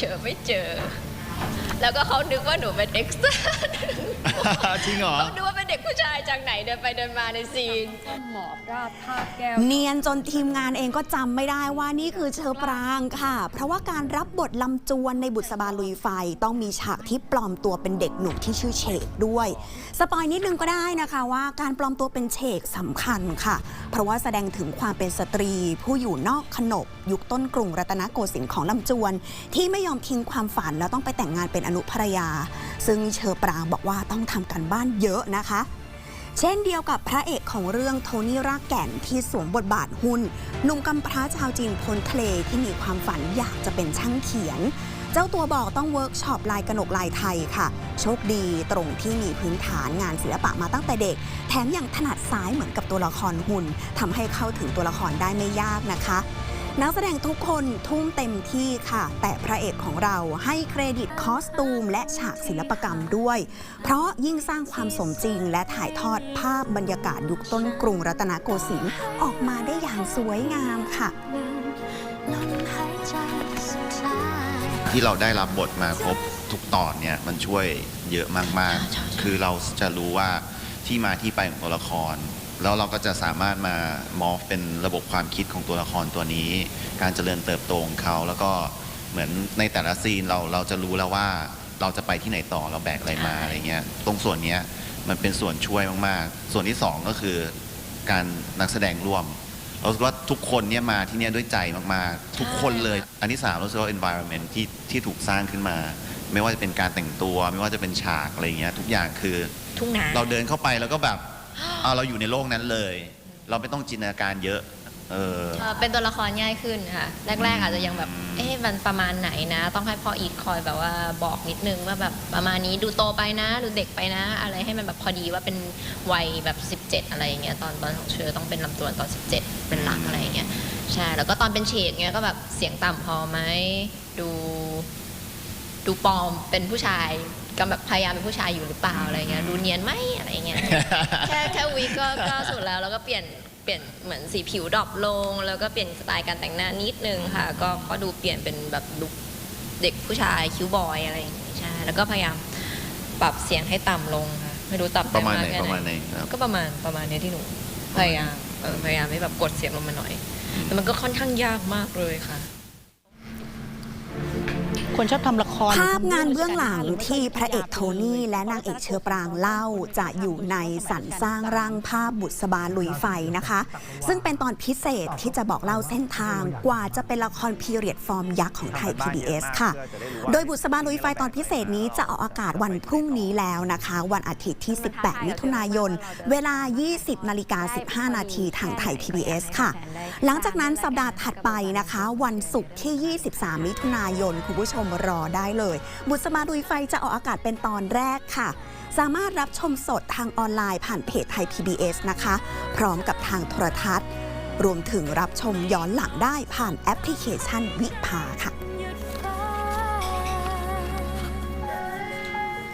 เจอไม่เจอ แล้วก็เขานึกว่าหนูเป็นเด็กซ์ จริงเหรอเขานึกว่าเป็นเด็กผู้ชายจากไหนเดินไปเดินมาในซีน หมอบราดท่าแก้ว เนียนจนทีมงานเองก็จำไม่ได้ว่านี่คือเชอปรางค่ะ เพราะว่าการรับบทลำจวนในบุษบาลุยไฟ ต้องมีฉากที่ปลอมตัวเป็นเด็กหนุ่มที่ชื่อเฉกด้วย สปอยนิดนึงก็ได้นะคะว่าการปลอมตัวเป็นเฉกสำคัญค่ะ เพราะว่าแสดงถึงความเป็นสตรี ผู้อยู่นอกขนบ ยุคต้นกรุงรัตนโกสินทร์ของลำจวน ที่ไม่ยอมทิ้งความฝันแล้วต้องไปแต่งงานเป็นอนุภรรยา ซึ่งเชอปรางบอกว่าต้องทำกันบ้านเยอะนะคะ เช่นเดียวกับพระเอกของเรื่องโทนี่รากแก่นที่สวมบทบาทหุ้นหนุ่มกำพร้าชาวจีนพ้นทะเลที่มีความฝันอยากจะเป็นช่างเขียน เจ้าตัวบอกต้องเวิร์กช็อปลายกระหนกลายไทยค่ะ โชคดีตรงที่มีพื้นฐานงานศิลปะมาตั้งแต่เด็ก แถมยังถนัดซ้ายเหมือนกับตัวละครหุ่นทำให้เข้าถึงตัวละครได้ไม่ยากนะคะ นักแสดงทุกคนทุ่มเต็มที่ค่ะ แต่พระเอกของเราให้เครดิตคอสตูม และฉากศิลปกรรมด้วย เพราะยิ่งสร้างความสมจริง และถ่ายทอดภาพบรรยากาศยุคต้นกรุงรัตนโกสินทร์ออกมาได้อย่างสวยงามค่ะ ที่เราได้รับบทมาครบทุกตอนเนี่ยมันช่วยเยอะมากๆ คือเราจะรู้ว่าที่มาที่ไปของตัวละคร แล้วเราก็จะสามารถมามอฟเป็นระบบความคิดของตัวละครตัวนี้ การเจริญเติบโตของเขาแล้วก็เหมือนในแต่ละซีนเราเราจะรู้แล้วว่าเราจะไปที่ไหนต่อเราแบกอะไรมาอะไรเงี้ยตรงส่วนเนี้ยมันเป็นส่วนช่วยมากๆ ส่วนที่สองก็คือการนักแสดงร่วม เรารู้สึกว่าทุกคนเนี่ยมาที่เนี่ยด้วยใจมากๆ ทุกคนเลย อันที่สามรู้สึกว่า environment ที่ที่ถูกสร้างขึ้นมา ไม่ว่าจะเป็นการแต่งตัว ไม่ว่าจะเป็นฉากอะไรอย่างเงี้ยทุกอย่างคือ ทุ่งนาเราเดินเข้าไปแล้วก็แบบ เอาเราอยู่ในโลกนั้นเลย เราไม่ต้องจินตนาการเยอะเออเอ่อเป็นตัวละครง่ายขึ้นค่ะ แรก ๆ อาจจะยังแบบ เอ๊ะมันประมาณไหนนะ ต้องให้พ่ออีทคอยแบบว่าบอกนิดนึงว่าแบบประมาณนี้ดูโตไปนะ ดูเด็กไปนะ อะไรให้มันแบบพอดีว่าเป็นวัยแบบ 17 อะไรอย่างเงี้ยตอนตอนของเชอต้องเป็นลำตัวตอน 17 เป็นหลักอะไรอย่างเงี้ยใช่แล้วก็ตอนเป็นเฉกเงี้ยก็แบบเสียงต่ำพอไหมดู ดูปลอมเป็นผู้ชาย ก็แบบพยายามเป็นผู้ชายอยู่หรือเปล่าอะไรเงี้ยดูเนียนไหมอะไรเงี้ยแค่แค่วีคก็ก็สุดแล้วแล้วก็เปลี่ยนเปลี่ยนเหมือนสีผิวดรอปลง แล้วก็เปลี่ยนสไตล์การแต่งหน้านิดนึงค่ะ ก็ก็ดูเปลี่ยนเป็นแบบลุคเด็กผู้ชายคิ้วบอยอะไรอย่างงี้ใช่แล้วก็พยายามปรับเสียงให้ต่ำลงค่ะไม่รู้ต่ำประมาณไหนแค่ประมาณไหนครับก็ประมาณประมาณเนี้ยที่หนูพยายามเออพยายามให้แบบกดเสียงลงมาหน่อยแต่มันก็ค่อนข้างยากมากเลยค่ะ คนชอบทำละคร ภาพงานเบื้องหลังที่พระเอกโทนี่ และนางเอกเชอปรางเล่าจะอยู่ในสรรสร้างร่างภาพบุษบาลุยไฟนะคะ ซึ่งเป็นตอนพิเศษที่จะบอกเล่าเส้นทางกว่าจะเป็นละครพีเรียดฟอร์มยักษ์ของไทย PBS ค่ะ โดยบุษบาลุยไฟตอนพิเศษนี้จะออกอากาศวันพรุ่งนี้แล้วนะคะ วันอาทิตย์ที่ 18 มิถุนายน เวลา 20 นาฬิกา 15 นาทีทางไทย PBS ค่ะ หลังจากนั้นสัปดาห์ถัดไปนะคะ วันศุกร์ที่ 23 มิถุนายนคุณผู้ชมรอได้เลย บุษมาดุยไฟจะออกอากาศเป็นตอนแรกค่ะ สามารถรับชมสดทางออนไลน์ผ่านเพจไทย PBS นะคะ พร้อมกับทางโทรทัศน์ รวมถึงรับชมย้อนหลังได้ผ่านแอปพลิเคชันวิภาค่ะ